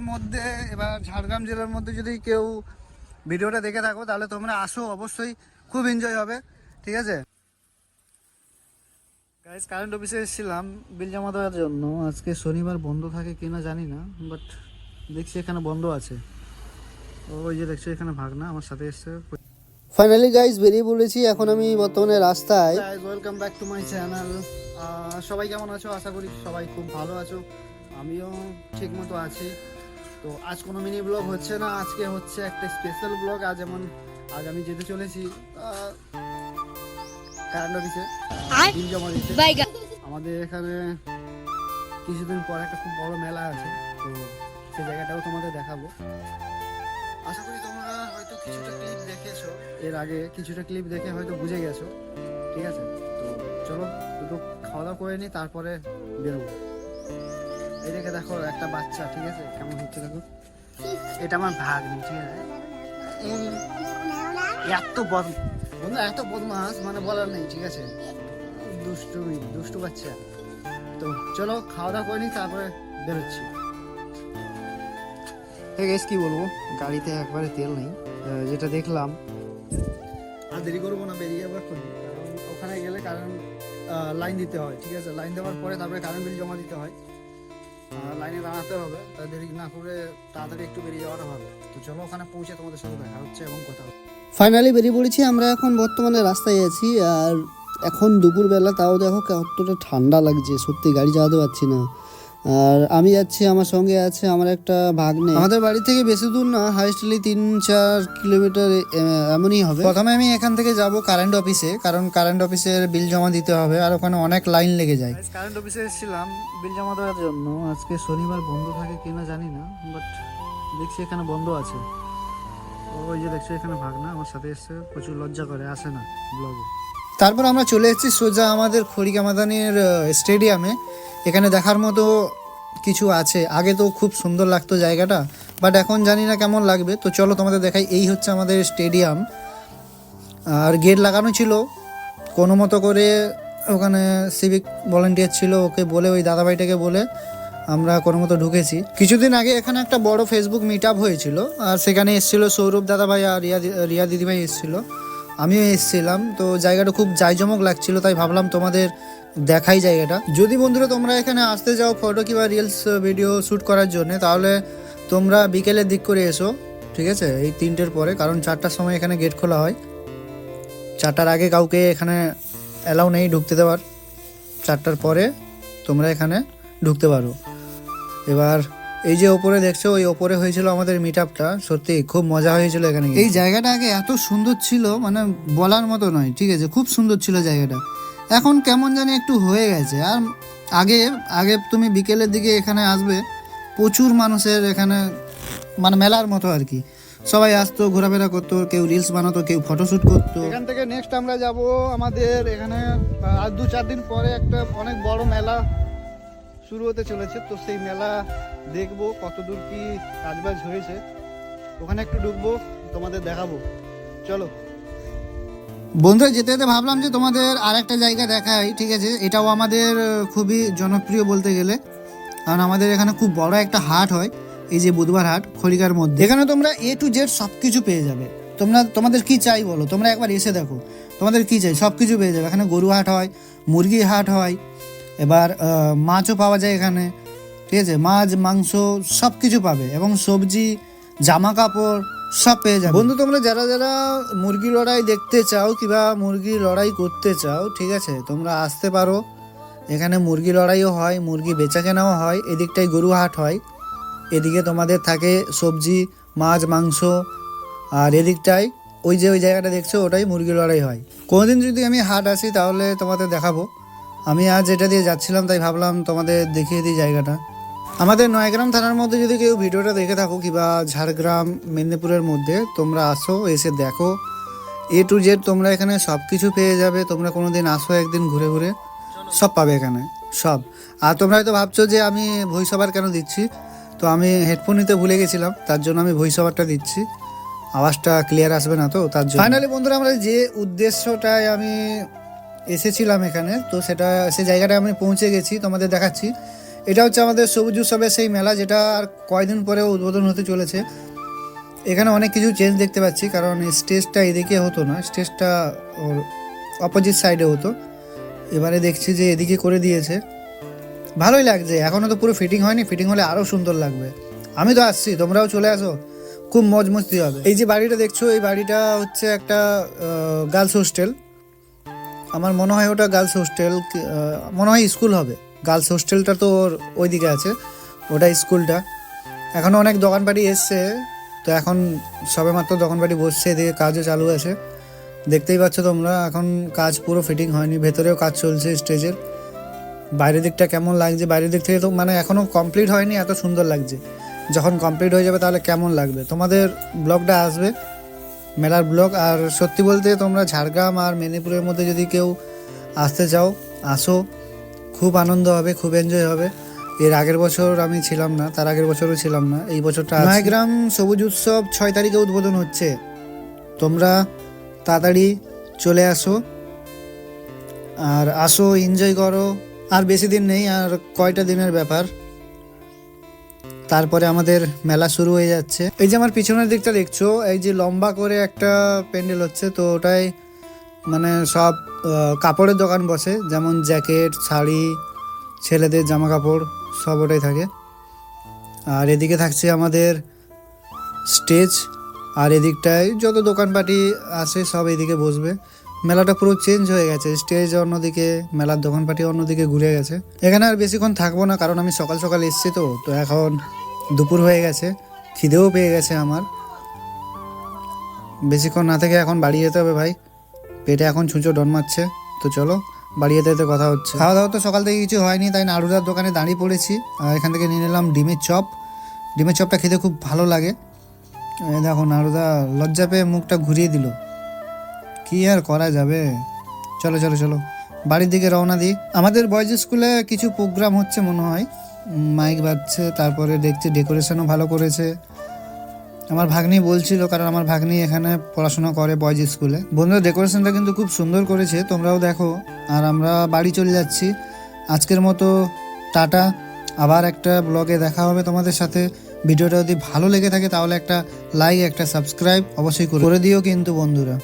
জেলার মধ্যে এবার ঝাড়গ্রাম জেলার মধ্যে যদি কেউ ভিডিওটা দেখে থাকো তাহলে তোমরা আসো অবশ্যই খুব এনজয় হবে ঠিক আছে? গাইজ কারেন্ট অফিসে এসেছিলাম বিল জমা দেওয়ার জন্য। আজকে শনিবার বন্ধ থাকে কিনা জানি না বাট দেখছি এখানে বন্ধ আছে। ওই যে দেখছ এখানে ভাগনা আমার সাথে এসছে। ফাইনালি গাইজ বেরিয়ে বলেছি এখন আমি বর্তমানে রাস্তায়। Welcome back to my channel সবাই কেমন আছো? আশা করি সবাই খুব ভালো আছো। আমিও ঠিক মতো আছি। তো আজ কোনো মিনি ব্লগ হচ্ছে না আজকে হচ্ছে একটা স্পেশাল ব্লগ। আজ যেমন আজ আমি যেতে চলেছি কারেন্ট অফিসে বিল জমা দিতে। আমাদের এখানে কিছুদিন পর একটা খুব বড় মেলা আছে তো সেই জায়গাটাও তোমাদের দেখাবো। আশা করি তোমরা হয়তো কিছুটা ক্লিপ দেখেছ। এর আগে কিছুটা ক্লিপ দেখে হয়তো বুঝে গেছো। ঠিক আছে? তো চলো দুটো খাওয়া দাওয়া করে নিই তারপরে বেরোবো। এই দেখে দেখো একটা বাচ্চা ঠিক আছে? কেমন হচ্ছে দেখো? এটা আমার ভাগ্নি ঠিক আছে? এত বদ বন্ধু এত বদমাস মানে বলার নেই ঠিক আছে? দুষ্টু দুষ্টু বাচ্চা। তো চলো খাওয়া দাওয়া করে নিই তারপরে বেরোচ্ছি। আছে কি বলব? গাড়িতে একবারে তেল নেই। যেটা দেখলাম আর দেরি করব না বেরিয়ে যাব এখন কারণ ওখানে গেলে কারণ লাইন দিতে হয় ঠিক আছে? লাইন দেওয়ার পরে তারপরে কারেন্ট বিল জমা দিতে হয়। লাইনে দাঁড়াতে হবে। দেরি না করে তাড়াতাড়ি একটু বেরিয়ে যাওয়াটা তো চলো ওখানে পৌঁছে তোমাদের সাথে দেখা হচ্ছে এবং কথা ফাইনালি বেরিয়ে পড়েছি, আমরা এখন বর্তমানে রাস্তায় আছি, আর এখন দুপুরবেলা, তাও দেখো কতটা ঠান্ডা লাগছে, সত্যি গাড়ি চালাতে পারছি না। আর আমি যাচ্ছি আমার সঙ্গে আছে আমার একটা ভাগ্নে। আমাদের বাড়ি থেকে বেশি দূর না হাইস্টলি তিন চার কিলোমিটার এমনই হবে। প্রথমে আমি এখান থেকে যাব কারেন্ট অফিসে কারণ কারেন্ট অফিসের বিল জমা দিতে হবে আর ওখানে অনেক লাইন লেগে যায়। কারেন্ট অফিসে এসেছিলাম বিল জমা দেওয়ার জন্য। আজকে শনিবার বন্ধ থাকে কিনা জানি না বাট দেখছি এখানে বন্ধ আছে। ওই যে দেখছ এখানে ভাগনা আমার সাথে এসছে প্রচুর লজ্জা করে আসে না ব্লগে তারপর আমরা চলে এসেছি সোজা আমাদের খড়িকা মাদানির স্টেডিয়ামে এখানে দেখার মতো কিছু আছে। আগে তো খুব সুন্দর লাগতো জায়গাটা বাট এখন জানি না কেমন লাগবে। তো চলো তোমাদের দেখাই, এই হচ্ছে আমাদের স্টেডিয়াম আর গেট লাগানো ছিল, কোনো মতো করে ওখানে সিভিক ভলেন্টিয়ার ছিল, ওকে বলে, ওই দাদাভাইটাকে বলে আমরা কোনো মতো ঢুকেছি। কিছুদিন আগে এখানে একটা বড় ফেসবুক মিট আপ হয়েছিল, আর সেখানে এসেছিল সৌরভ দাদাভাই আর রিয়া রিয়া দিদিভাই এসেছিল। আমিও এসেছিলাম, তো জায়গাটা খুব জাঁকজমক লাগছিল, তাই ভাবলাম তোমাদের দেখাই জায়গাটা। যদি বন্ধুরা তোমরা এখানে আসতে যাও ফটো কিংবা রিলস ভিডিও শ্যুট করার জন্য, তাহলে তোমরা বিকেলের দিক করে এসো, ঠিক আছে? এই তিনটের পরে, কারণ চারটার সময় এখানে গেট খোলা হয়। চারটার আগে কাউকে এখানে অ্যালাউ নেই ঢুকতে দেওয়ার। চারটার পরে তোমরা এখানে ঢুকতে পারো। এবার এই যে ওপরে দেখছ ওই ওপরে হয়েছিল আমাদের মিট আপটা সত্যি খুব মজা হয়েছিল এখানে এই জায়গাটা আগে এত সুন্দর ছিল মানে বলার মতো নয় ঠিক আছে? খুব সুন্দর ছিল জায়গাটা। এখন কেমন জানি একটু হয়ে গেছে। আর আগে আগে তুমি বিকেলের দিকে এখানে আসবে প্রচুর মানুষের এখানে মানে মেলার মতো আর কি। সবাই আসতো ঘোরাফেরা করতো কেউ রিলস বানাতো কেউ ফটোশ্যুট করতো। এখান থেকে নেক্সট আমরা যাব আমাদের এখানে আর দু চার দিন পরে একটা অনেক বড় মেলা শুরু হতে চলেছে। তো সেই মেলা দেখব কতদূর কি কাজবাজ হয়েছে। ওখানে একটু ঢুকবো, তোমাদের দেখাবো। চলো। বন্ধুরা যেতে যেতে ভাবলাম যে তোমাদের আর একটা জায়গা দেখাই, ঠিক আছে? এটাও আমাদের খুবই জনপ্রিয় বলতে গেলে। কারণ আমাদের এখানে খুব বড় একটা হাট হয়, এই যে বুধবার হাট খড়িকার মধ্যে। এখানে তোমরা এ টু জেড সব কিছু পেয়ে যাবে। তোমরা, তোমাদের কি চাই বলো? তোমরা একবার এসে দেখো। তোমাদের কি চাই? সব কিছু পেয়ে যাবে। এখানে গরু হাট হয় মুরগি হাট হয়, এবার মাছও পাওয়া যায় এখানে। ঠিক আছে? মাছ, মাংস সব কিছু পাবে এবং সবজি জামা কাপড় সব পেয়ে যাবে। বন্ধু, তোমরা যারা যারা মুরগি লড়াই দেখতে চাও কিংবা মুরগি লড়াই করতে চাও, ঠিক আছে? তোমরা আসতে পারো। এখানে মুরগি লড়াইও হয়, মুরগি বেচা কেনাও হয় এদিকটাই গরু হাট হয়। এদিকে তোমাদের থাকে সবজি, মাছ, মাংস, আর এদিকটাই ওই যে ওই জায়গাটা দেখছ, ওটাই মুরগি লড়াই হয়। কোনোদিন যদি আমি হাট আসি, তাহলে তোমাদের দেখাবো। আমি আজ এটা দিয়ে যাচ্ছিলাম, তাই ভাবলাম তোমাদের দেখিয়ে দিই জায়গাটা। আমাদের নয়গ্রাম থানার মধ্যে যদি কেউ ভিডিওটা দেখে থাকো কিংবা ঝাড়গ্রাম, মেদিনীপুরের মধ্যে, তোমরা আসো, এসে দেখো। এ টু জেড তোমরা এখানে সব কিছু পেয়ে যাবে। তোমরা কোনো দিন আসো একদিন ঘুরে ঘুরে। সব পাবে এখানে, সব। আর তোমরা হয়তো ভাবছ যে আমি ভয়েস ওভার কেন দিচ্ছি? তো আমি হেডফোন নিতে ভুলে গেছিলাম, তার জন্য আমি ভয়েস ওভারটা দিচ্ছি। আওয়াজটা ক্লিয়ার আসবে না তো, তার জন্য। ফাইনালি বন্ধুরা, আমরা যে উদ্দেশ্যটায় আমি এসেছিলাম এখানে, তো সেটা, সে জায়গাটায় আমি পৌঁছে গেছি, তোমাদের দেখাচ্ছি। এটা হচ্ছে আমাদের সবুজ উৎসবের সেই মেলা, যেটা আর কয়দিন পরে উদ্বোধন হতে চলেছে। এখানে অনেক কিছু চেঞ্জ দেখতে পাচ্ছি, কারণ স্টেজটা এদিকে হতো না স্টেজটা ওর অপোজিট সাইডে হতো। এবারে দেখছি যে এদিকে করে দিয়েছে। ভালোই লাগছে এখনও তো পুরো ফিটিং হয়নি ফিটিং হলে আরও সুন্দর লাগবে। আমি তো আসছি, তোমরাও চলে আসো, খুব মজ মস্তি হবে। এই যে বাড়িটা দেখছ, এই বাড়িটা হচ্ছে একটা গার্লস হোস্টেল আমার মনে হয় ওটা গার্লস হোস্টেল মনে হয় স্কুল হবে। গার্লস হোস্টেলটা তো ওর ওইদিকে আছে, ওটা স্কুলটা। এখন অনেক দোকানপাটি এসছে, তো এখন সবে মাত্র দোকানপাটি বসছে, এদিকে কাজও চালু আছে। দেখতেই পাচ্ছ তোমরা, এখন কাজ পুরো ফিটিং হয়নি, ভেতরেও কাজ চলছে স্টেজের। বাইরের দিকটা কেমন লাগছে? বাইরের দিক থেকে তো মানে এখনও কমপ্লিট হয়নি, এত সুন্দর লাগছে। যখন কমপ্লিট হয়ে যাবে তাহলে কেমন লাগবে? তোমাদের ব্লগটা আসবে, মেলার ব্লগ। আর সত্যি বলতে তোমরা ঝাড়গ্রাম আর মেদিনীপুরের মধ্যে যদি কেউ আসতে চাও, আসো। খুব আনন্দ হবে, খুব এনজয় হবে। এর আগের বছর আমি ছিলাম না, তার আগের বছরও ছিলাম না। এই বছরটা নয়গ্রাম সবুজ উৎসব ছয় তারিখে উদ্বোধন হচ্ছে। তোমরা তাড়াতাড়ি চলে আসো। আর আসো এনজয় করো। আর বেশি দিন নেই, আর কয়টা দিনের ব্যাপার। তারপরে আমাদের মেলা শুরু হয়ে যাচ্ছে। এই যে আমার পিছনের দিকটা দেখছ, এই যে লম্বা করে একটা প্যান্ডেল হচ্ছে, তো ওটাই মানে সব কাপড়ের দোকান বসে, যেমন জ্যাকেট, শাড়ি, ছেলেদের জামা কাপড় সব ওটাই থাকে। আর এদিকে থাকছে আমাদের স্টেজ, আর এদিকটায় যত দোকানপাটি আসে সব এদিকে বসবে। মেলাটা পুরো চেঞ্জ হয়ে গেছে, স্টেজ অন্যদিকে, মেলার দোকানপাটি অন্যদিকে ঘুরে গেছে। এখানে আর বেশিক্ষণ থাকব না, কারণ আমি সকাল সকাল এসেছি তো তো এখন দুপুর হয়ে গেছে, খিদেও পেয়ে গেছে আমার। বেশিক্ষণ না থেকে এখন বাড়ি যেতে হবে ভাই। পেটে এখন ছুঁচো ডন মারছে। তো চলো বাড়ি যেতে কথা হচ্ছে। খাওয়া দাওয়া তো সকাল থেকে কিছু হয়নি, তাই নাড়ুদার দোকানে দাঁড়িয়ে পড়েছি। এখান থেকে নিয়ে নিলাম ডিমের চপ। ডিমের চপটা খেতে খুব ভালো লাগে। দেখো, নাড়ুদা লজ্জা পেয়ে মুখটা ঘুরিয়ে দিল। কি আর করা যাবে? চলো চলো চলো। বাড়ির দিকে রওনা দিই। আমাদের বয়েজ স্কুলে কিছু প্রোগ্রাম হচ্ছে মনে হয়। মাইক বাজছে, তারপরে দেখছি ডেকোরেশনও ভালো করেছে। আমার ভাগ্নি বলছিল, কারণ আমার ভাগ্নি এখানে পড়াশোনা করে বয়েজ স্কুলে বন্ধুরা ডেকোরেশনটা কিন্তু খুব সুন্দর করেছে, তোমরাও দেখো। আর আমরা বাড়ি চলে যাচ্ছি। আজকের মতো টাটা। আবার একটা ব্লগে দেখা হবে তোমাদের সাথে। ভিডিওটা যদি ভালো লেগে থাকে, তাহলে একটা লাইক একটা সাবস্ক্রাইব অবশ্যই করে দিও কিন্তু বন্ধুরা।